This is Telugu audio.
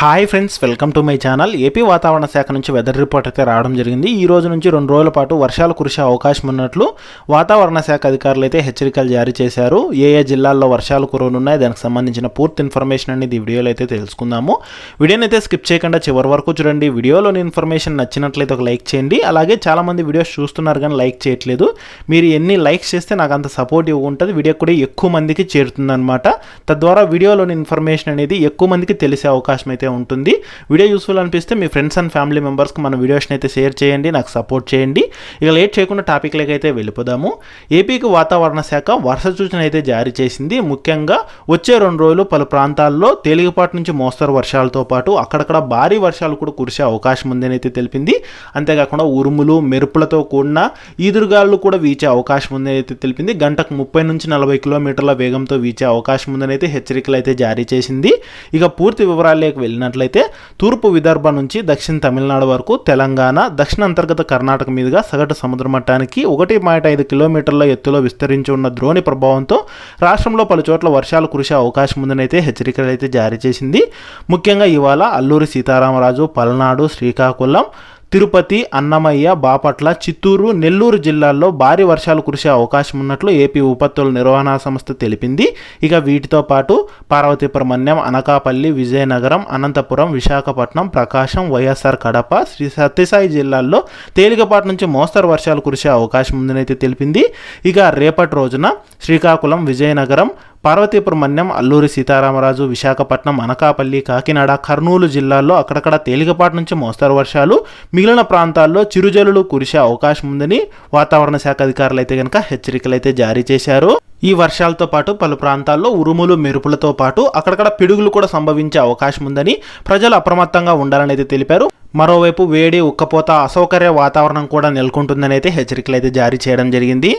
Hi friends welcome to my channel. AP వాతావరణ శాఖ నుంచి వెదర్ రిపోర్ట్ అయితే రావడం జరిగింది. ఈ రోజు నుంచి రెండు రోజుల పాటు వర్షాలు కురిసే అవకాశం ఉన్నట్లు వాతావరణ శాఖ అధికారులు అయితే హెచ్చరికలు జారీ చేశారు. ఏ ఏ జిల్లాల్లో వర్షాలు కురవనున్నాయి దానికి సంబంధించిన పూర్తి ఇన్ఫర్మేషన్ అనేది ఈ వీడియోలో అయితే తెలుసుకుందాము. వీడియోని అయితే స్కిప్ చేయకుండా చివరి వరకు చూడండి. వీడియోలోని ఇన్ఫర్మేషన్ నచ్చినట్లయితే ఒక లైక్ చేయండి. అలాగే చాలామంది వీడియోస్ చూస్తున్నారు కానీ లైక్ చేయట్లేదు. మీరు ఎన్ని లైక్స్ చేస్తే నాకు అంత సపోర్ట్ ఉంటుంది. వీడియో కూడా ఎక్కువ మందికి చేరుతుందన్నమాట. తద్వారా వీడియోలోని ఇన్ఫర్మేషన్ అనేది ఎక్కువ మందికి తెలిసే అవకాశం అయితే ఉంటుంది. వీడియో యూస్ఫుల్ అనిపిస్తే మీ ఫ్రెండ్స్ అండ్ ఫ్యామిలీ మెంబర్స్కి మన వీడియోస్ని అయితే షేర్ చేయండి నాకు సపోర్ట్ చేయండి. ఇక లేట్ చేయకుండా టాపిక్లకి అయితే వెళ్ళిపోదాము. ఏపీకి వాతావరణ శాఖ వర్ష సూచన అయితే జారీ చేసింది. ముఖ్యంగా వచ్చే రెండు రోజులు పలు ప్రాంతాల్లో తేలికపాటి నుంచి మోస్తరు వర్షాలతో పాటు అక్కడక్కడ భారీ వర్షాలు కూడా కురిసే అవకాశం ఉందని అయితే తెలిపింది. అంతేకాకుండా ఉరుములు మెరుపులతో కూడిన ఈదురుగాలు కూడా వీచే అవకాశం ఉందని అయితే తెలిపింది. గంటకు ముప్పై నుంచి నలభై కిలోమీటర్ల వేగంతో వీచే అవకాశం ఉందని అయితే హెచ్చరికలు అయితే జారీ చేసింది. ఇక పూర్తి వివరాల్లోకి వెళ్ళినట్లయితే తూర్పు విదర్భ నుంచి దక్షిణ తమిళనాడు వరకు తెలంగాణ దక్షిణ అంతర్గత కర్ణాటక మీదుగా సగటు సముద్ర మట్టానికి ఒకటి పాయింట్ ఐదు కిలోమీటర్ల ఎత్తులో విస్తరించి ఉన్న ద్రోణి ప్రభావంతో రాష్ట్రంలో పలు చోట్ల వర్షాలు కురిసే అవకాశం ఉందని అయితే హెచ్చరికలు అయితే జారీ చేసింది. ముఖ్యంగా ఇవాళ అల్లూరి సీతారామరాజు పల్నాడు శ్రీకాకుళం తిరుపతి అన్నమయ్య బాపట్ల చిత్తూరు నెల్లూరు జిల్లాల్లో భారీ వర్షాలు కురిసే అవకాశం ఉన్నట్లు ఏపీ విపత్తుల నిర్వహణ సంస్థ తెలిపింది. ఇక వీటితో పాటు పార్వతీపురమన్యం అనకాపల్లి విజయనగరం అనంతపురం విశాఖపట్నం ప్రకాశం వైఎస్ఆర్ కడప శ్రీ సత్యసాయి జిల్లాల్లో తేలికపాటి నుంచి మోస్తరు వర్షాలు కురిసే అవకాశం ఉందని అయితే తెలిపింది. ఇక రేపటి రోజున శ్రీకాకుళం విజయనగరం పార్వతీపురం మన్యం అల్లూరి సీతారామరాజు విశాఖపట్నం అనకాపల్లి కాకినాడ కర్నూలు జిల్లాల్లో అక్కడక్కడ తేలికపాటి నుంచి మోస్తరు వర్షాలు. మిగిలిన ప్రాంతాల్లో చిరుజల్లులు కురిసే అవకాశం ఉందని వాతావరణ శాఖ అధికారులు అయితే కనుక హెచ్చరికలు అయితే జారీ చేశారు. ఈ వర్షాలతో పాటు పలు ప్రాంతాల్లో ఉరుములు మెరుపులతో పాటు అక్కడక్కడ పిడుగులు కూడా సంభవించే అవకాశం ఉందని ప్రజలు అప్రమత్తంగా ఉండాలని అయితే తెలిపారు. మరోవైపు వేడి ఉక్కపోత అసౌకర్య వాతావరణం కూడా నెలకొంటుందని అయితే హెచ్చరికలు అయితే జారీ చేయడం జరిగింది.